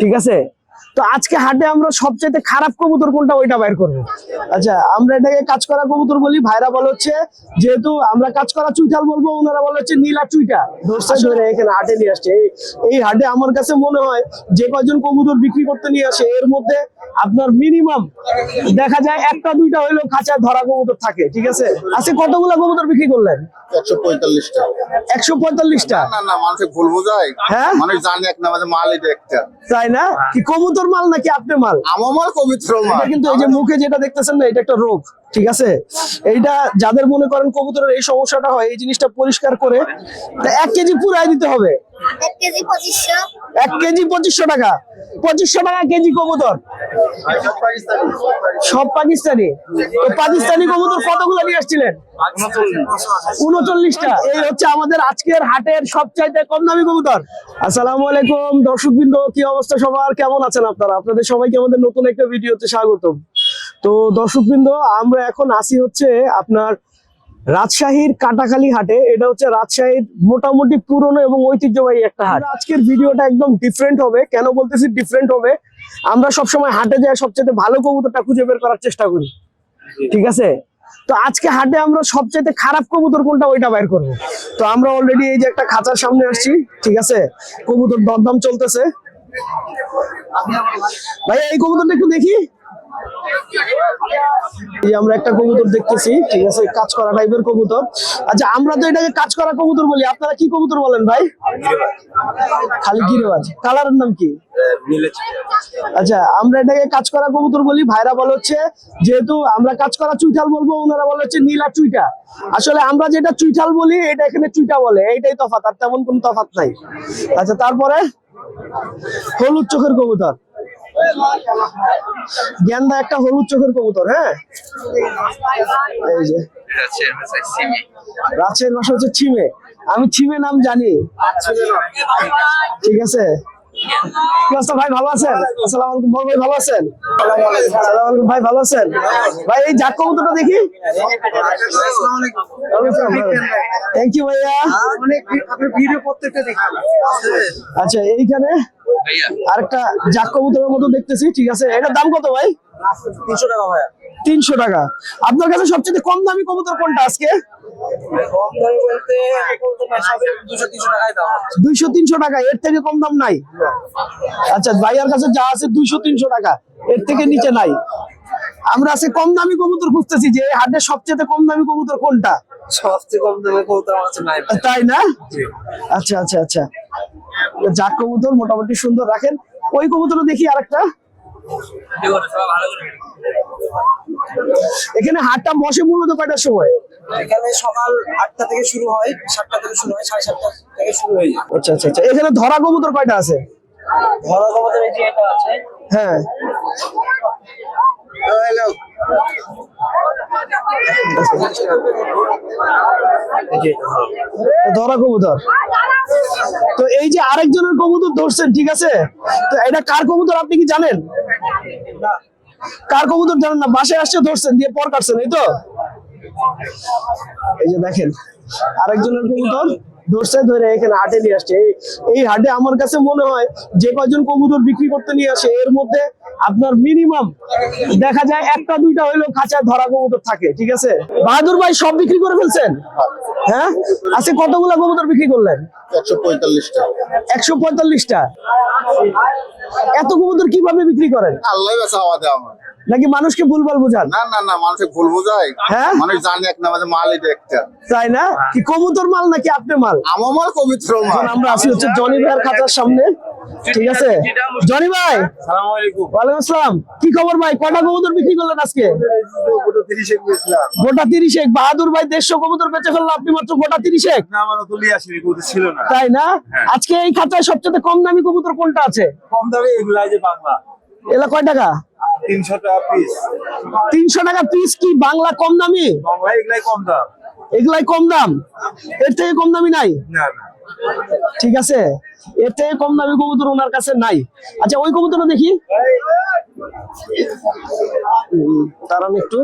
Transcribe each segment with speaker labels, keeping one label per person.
Speaker 1: ঠিক আছে? তো আজকে হাটে আমরা সবচেয়ে খারাপ কবুতর কোনটা ওইটা বাইর করব। আচ্ছা আমরা এটাকে কাজ করা কবুতর বলি ভাইরা বলে হচ্ছে যেহেতু আমরা কাজ করা চুইঠাল বলব ওনারা বলে হচ্ছে নীলা চুইটা। ধরছে ধরে এখানে হাটে নিয়ে আসছে। এই- হাটে আমার কাছে মনে হয় যে কয়জন কবুতর বিক্রি করতে নিয়ে আসে এর মধ্যে আপনার মিনিমাম দেখা যায় একটা দুইটা হইলেও খাঁচায় ধরা কবুতর থাকে ঠিক আছে? আজকে কতগুলা কবুতর বিক্রি করলেন?
Speaker 2: একশো পঁয়তাল্লিশটা।
Speaker 1: একশো পঁয়তাল্লিশটা?
Speaker 2: না না মানুষে ভুল বোঝায়।
Speaker 1: হ্যাঁ?
Speaker 2: মানুষ জানে এক নামাজে মাল এটা একটা।
Speaker 1: তাই না? কি কবুতর মাল নাকি আপনি মাল?
Speaker 2: আমার মাল কবুতর মাল।
Speaker 1: এটা কিন্তু এই যে মুখে যেটা দেখতেছেন না এটা একটা রোগ ঠিক আছে? এইটা যাদের মনে করেন কবুতরের এই সমস্যাটা হয় এই জিনিসটা পরিষ্কার করে তা এক কেজি পুরাই দিতে হবে।
Speaker 3: এক কেজি পঁচিশশো।
Speaker 1: এক কেজি পঁচিশশো টাকা। পঁচিশশো টাকা কেজি কবুতর। সব পাকিস্তানি? পাকিস্তানি কবুতর কতগুলো নিয়ে আসছিলেন? উনচল্লিশটা। এই হচ্ছে আমাদের আজকের হাটের সবচাইতে কম দামি কবুতর। আসসালামু আলাইকুম দর্শক দর্শকবৃন্দ, কি অবস্থা সবার? কেমন আছেন আপনারা? আপনাদের সবাইকে আমাদের নতুন একটা ভিডিওতে স্বাগতম। তো দর্শকবৃন্দ, আমরা এখন আসি হচ্ছে আপনার রাজশাহীর কাটাখালী হাটে। এটা হচ্ছে রাজশাহীর মোটামুটি পুরনো এবং ঐতিহ্যবাহী একটা হাট। আজকের ভিডিওটা একদম ডিফারেন্ট হবে। কেন বলতেছি ডিফারেন্ট হবে? আমরা সবসময় হাটে যাই সবচেয়ে ভালো কবুতরটা খুঁজে বের করার চেষ্টা করি। ঠিক আছে? তো আজকে হাটে আমরা সবচেয়ে খারাপ কবুতর কোনটা ওইটা বাইর করব। তো আমরা অলরেডি এই যে একটা খাঁচার সামনে আসছি, ঠিক আছে? কবুতর দরদাম চলতেছে। ভাই এই কবুতরটা একটু দেখি। এই আমরা একটা কবুতর দেখতেছি, ঠিক আছে? কাজ করা টাইপের কবুতর। আচ্ছা আমরা তো এটাকে কাজ করা কবুতর বলি। আপনারা কি কবুতর বলেন ভাই? খালি গিরেবাজ। কালারের নাম কি? আচ্ছা আমরা এটাকে কাজ করা কবুতর বলি। ভাইরা বলে হচ্ছে, যেহেতু আমরা কাজ করা চুইঠাল বলব, ওনারা বলে হচ্ছে নীলা চুইটা। আসলে আমরা যেটা চুইঠাল বলি, এটা এখানে চুইটা বলে। এইটাই তফাৎ, আর তেমন কোনো তফাৎ নাই। আচ্ছা তারপরে হলুদ চোখের কবুতর। গেন্দা একটা হলুদ চোখের কবুতর হ্যাঁ? এই যে। রাজশাহীর ভাষা হচ্ছে ছিমে। আমি ছিমে নাম জানি। ঠিক আছে? ভাই ভালো আছেন? আসসালামু আলাইকুম। ভাই ভালো আছেন? আসসালামু আলাইকুম। ভাই ভালো আছেন? ভাই এই জাক কবুতরটা দেখি। থ্যাংক ইউ ভাইয়া। আচ্ছা এইখানে? আরেকটা জাক কবুতরের মতো দেখতেছি ঠিক আছে? এটার দাম কত ভাই? তিনশো টাকা ভাইয়া। তিনশো টাকা। আপনার কাছে সবচেয়ে কম দামি কবুতর কোনটা আজকে? দুইশো তিনশো টাকা এর থেকে কম দাম নাই? আচ্ছা ভাইয়ার কাছে যা আছে দুইশো তিনশো টাকা এর থেকে নিচে নাই। আমরা আজকে কম দামি কবুতর খুঁজতেছি যে এই হাটের সবচেয়ে কম দামি কবুতর কোনটা?
Speaker 4: সবচেয়ে কম দামি কবুতর আমার কাছে নাই
Speaker 1: তাই না? আচ্ছা আচ্ছা আচ্ছা। যাক কবুতর মোটামুটি সুন্দর রাখেন। ওই কবুতর দেখি আরেকটা। এখানে হাটটা বসে মূলত কয়টার সময়?
Speaker 4: এখানে সকাল আটটা থেকে শুরু হয় সাতটা থেকে শুরু হয় সাড়ে সাতটা থেকে শুরু হয়ে যায়।
Speaker 1: আচ্ছা আচ্ছা আচ্ছা। এখানে ধরা কবুতর কয়টা আছে?
Speaker 4: ধরা কবুতর এই যে এটা আছে।
Speaker 1: হ্যাঁ। ধরা কবুতর। তো এই যে আরেকজনের কবুতর ধরছেন, ঠিক আছে? তো এটা কার কবুতর আপনি কি জানেন? কার কবুতর জানেন না? বাসায় আসছে, ধরছেন, দিয়ে পর কাটছেন, এই তো? এই যে দেখেন, আরেকজনের কবুতর। ধরছে ধরে এখানে হাটে নিয়ে আসছে। এই- হাটে আমার কাছে মনে হয় যে কয়জন কবুতর বিক্রি করতে নিয়ে আসে এর মধ্যে আপনার মিনিমাম দেখা যায় একটা দুইটা হইলেও খাঁচায় ধরা কবুতর থাকে ঠিক আছে? বাহাদুর ভাই সব বিক্রি করে ফেলছেন? হ্যাঁ? আজকে কতগুলা কবুতর বিক্রি করলেন?
Speaker 2: একশো পঁয়তাল্লিশটা।
Speaker 1: একশো পঁয়তাল্লিশটা। এত কবুতর কীভাবে বিক্রি করেন?
Speaker 2: আল্লাহ হওয়া আমার।
Speaker 1: নাকি মানুষকে ভুলভাল বোঝান?
Speaker 2: না না না মানুষে ভুল বোঝায়।
Speaker 1: হ্যাঁ?
Speaker 2: মানুষ জানে এক নামাজে মাল এটা একটা।
Speaker 1: তাই না? কি কবুতর মাল নাকি আপনি মাল?
Speaker 2: আমার মাল পবিত্র মাল।
Speaker 1: আমরা আছি হচ্ছে জনি ভাইয়ের খাতার সামনে। ঠিক আছে? জনি ভাই!
Speaker 4: সালাম আলাইকুম
Speaker 1: ওয়ালাইকুম আসসালাম। কি খবর ভাই? কয়টা কবুতর বিক্রি করলেন আজকে?
Speaker 4: কবুতর তিরিশে বেচলাম।
Speaker 1: গোটা তিরিশ এক। বাহাদুর ভাই দেড়শো কবুতর বেচে ফেলল আপনি মাত্র গোটা তিরিশ এক।
Speaker 4: না আমার তুলি আসেনি কবুতর ছিল না।
Speaker 1: তাই না? আজকে এই খাতায় সবচেয়ে কম দামি কবুতর কোনটা আছে?
Speaker 4: কম দামে এগুলা যে বাংলা।
Speaker 1: এলা কয় টাকা?
Speaker 4: তিনশো টাকা পিস
Speaker 1: তিনশো টাকা পিস কি বাংলা কম দামি?
Speaker 4: বাংলা এগুলাই কম দাম।
Speaker 1: এগুলাই কম দাম? এর থেকে কম দামি নাই?
Speaker 4: না না।
Speaker 1: ঠিক আছে। এর থেকে কম দামি কবুতর ওনার কাছে নাই। আচ্ছা ওই কবুতরটা দেখি। দাঁড়ান একটু।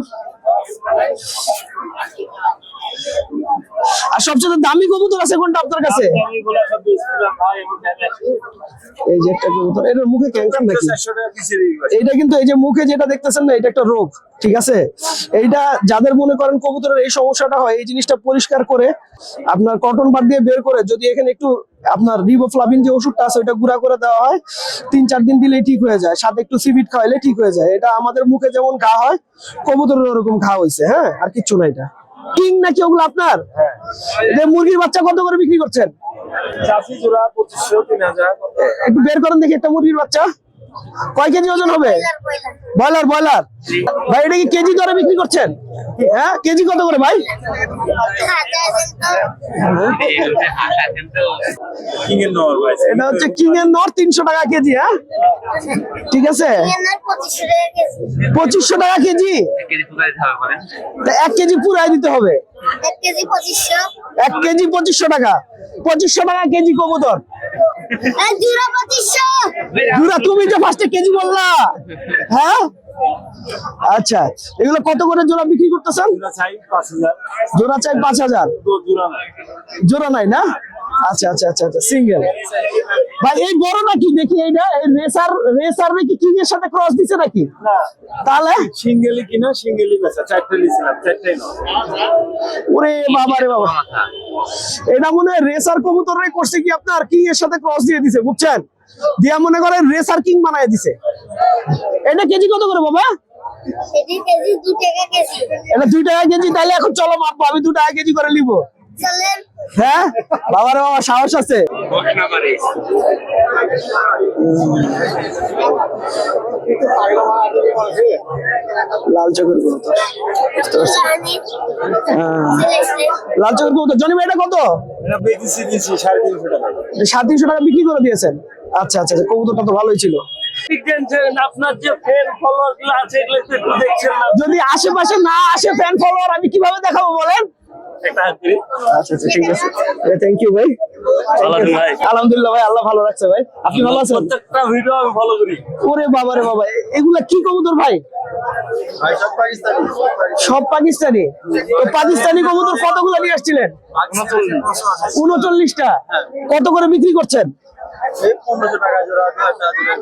Speaker 1: আর সবচেয়ে দামি কবুতর আছে কোনটা আপনার কাছে? এই যে একটা কবুতর। এটার মুখে ক্যান্সার নাকি এইটা কিন্তু এই যে মুখে যেটা দেখতেছেন না, এটা একটা রোগ, ঠিক আছে? এইটা যাদের মনে করেন কবুতরের এই সমস্যাটা হয়, এই জিনিসটা পরিষ্কার করে আপনার কটন বার দিয়ে বের করে যদি এখানে একটু আপনার রিবোফ্লাভিন যে ওষুধটা আছে ওটা গুঁড়া করে দেওয়া হয়। তিন চার দিন দিলেই ঠিক হয়ে যায়। সাথে একটু সিভিট খাওয়াইলে ঠিক হয়ে যায়। এটা আমাদের মুখে যেমন ঘা হয় কবুতরের ওরকম ঘা হয়েছে হ্যাঁ? আর কিচ্ছু না এটা। কিং নাকি ওগুলো আপনার? মুরগির বাচ্চা কত করে বিক্রি করছেন? একটু বের করেন দেখি একটা মুরগির বাচ্চা। কয় কেজি ওজন হবে? Broiler broiler. ভাই এটা কি কেজি দরে বিক্রি করছেন? হ্যাঁ কেজি কত করে ভাই?
Speaker 5: কিং এর নর ভাই
Speaker 1: এটা হচ্ছে কিং এর নর তিনশো টাকা কেজি হ্যাঁ? ঠিক আছে?
Speaker 3: পঁচিশশো টাকা কেজি?
Speaker 1: এক কেজি পুরাই দিতে হবে।
Speaker 3: এক কেজি পঁচিশশো
Speaker 1: এক কেজি পঁচিশশো টাকা। পঁচিশশো টাকা কেজি কবুতর।
Speaker 3: পঁচিশশো।
Speaker 1: দুরা তুমি যে ফার্স্টে কেজি বললা। হ্যাঁ? আচ্ছা এগুলো কত করে জোড়া বিক্রি করতেছেন?
Speaker 5: জোড়া চাই পাঁচ হাজার।
Speaker 1: জোড়া চাই পাঁচ হাজার।
Speaker 5: তো জোড়া নাই।
Speaker 1: জোড়া নাই না? আচ্ছা আচ্ছা আচ্ছা আচ্ছা সিঙ্গেল ভাই এই বড় নাকি? দেখি এইটা এই রেসার রেসার নাকি কিং এর সাথে ক্রস দিছে নাকি?
Speaker 5: না।
Speaker 1: তাহলে?
Speaker 5: সিঙ্গেলি কিনা সিঙ্গেলি বেচা চারটে লিছিলাম চারটাই নয়
Speaker 1: ওরে বাবা রে বাবা। এটা মনে হয় রেসার কবুতরে করছে কি আপনার? কিং এর সাথে ক্রস দিয়ে দিছে বুঝছেন? দিয়া মনে করেন রেসার কিং বানায় দিছে। এটা কেজি কত করে বাবা?
Speaker 3: এটি কেজি দু টাকা কেজি।
Speaker 1: এটা দুই টাকা কেজি তাহলে এখন চলো মাপবো আমি দু টাকা কেজি করে নিবো।
Speaker 3: চলেন।
Speaker 1: হ্যাঁ? বাবা রে বাবা সাহস আছে? লাল কবুতর। হ্যাঁ। লাল চোখের কবুতর। জনি ভাই এটা কত?
Speaker 5: সাড়ে তিনশো টাকা
Speaker 1: বিক্রি করে দিয়েছেন। আচ্ছা আচ্ছা আচ্ছা, কবুতরটা তো ভালোই ছিল। যদি আশেপাশে না আসে ফ্যান ফলোয়ার আমি কীভাবে দেখাবো বলেন? আচ্ছা আচ্ছা ঠিক আছে। থ্যাংক ইউ ভাই।
Speaker 5: আলহামদুলিল্লাহ ভাই।
Speaker 1: আল্লাহ ভালো রাখছে ভাই। আপনি ভালো আছেন?
Speaker 5: প্রত্যেকটা ভিডিও আমি ফলো করি।
Speaker 1: ওরে বাবা রে বাবা। এগুলা কি কবুতর ভাই?
Speaker 2: ভাই সব পাকিস্তানি।
Speaker 1: তো পাকিস্তানি কবুতর কতগুলো নিয়ে আসছিলেন? উনচল্লিশটা। কত করে বিক্রি করছেন?
Speaker 2: এই পনেরোশো টাকা জোড়া দু হাজার টাকা জোড়া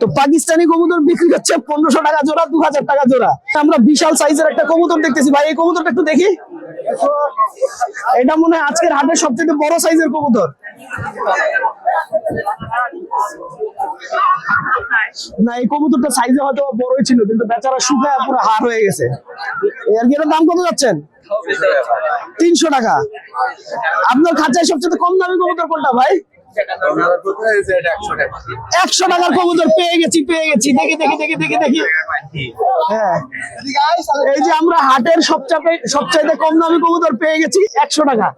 Speaker 1: তো পাকিস্তানি কবুতর বিক্রি হচ্ছে পনেরোশো টাকা জোড়া দু হাজার টাকা জোড়া। আমরা বিশাল সাইজের একটা কবুতর দেখতেছি। ভাই এই কবুতরটা একটু দেখি। এটা মনে হয় আজকের হাটের সবথেকে বড় সাইজের কবুতর। না, এই কবুতরটা সাইজে হয়তো বড়ই ছিল, কিন্তু বেচারা শুকায় পুরো হার হয়ে গেছে। এর কি দাম কত যাচ্ছেন? তিনশো টাকা। আপনার খাঁচায় সবচেয়ে কম দামি কবুতর কোনটা ভাই? একশো টাকার কবুতর পেয়ে গেছি পেয়ে গেছি। দেখি দেখি দেখি দেখি দেখি। হ্যাঁ। এই যে আমরা হাটের সবচাইতে সবচাইতে কম দামি কবুতর পেয়ে গেছি একশো টাকা।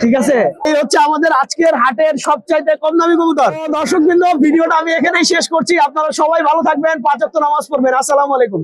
Speaker 1: ঠিক আছে? এই হচ্ছে আমাদের আজকের হাটের সবচাইতে কম দামি কবুতর। দর্শক বিন্দু ভিডিওটা আমি এখানেই শেষ করছি। আপনারা সবাই ভালো থাকবেন পাঁচ ওয়াক্ত নামাজ পড়বেন। আসসালামু আলাইকুম।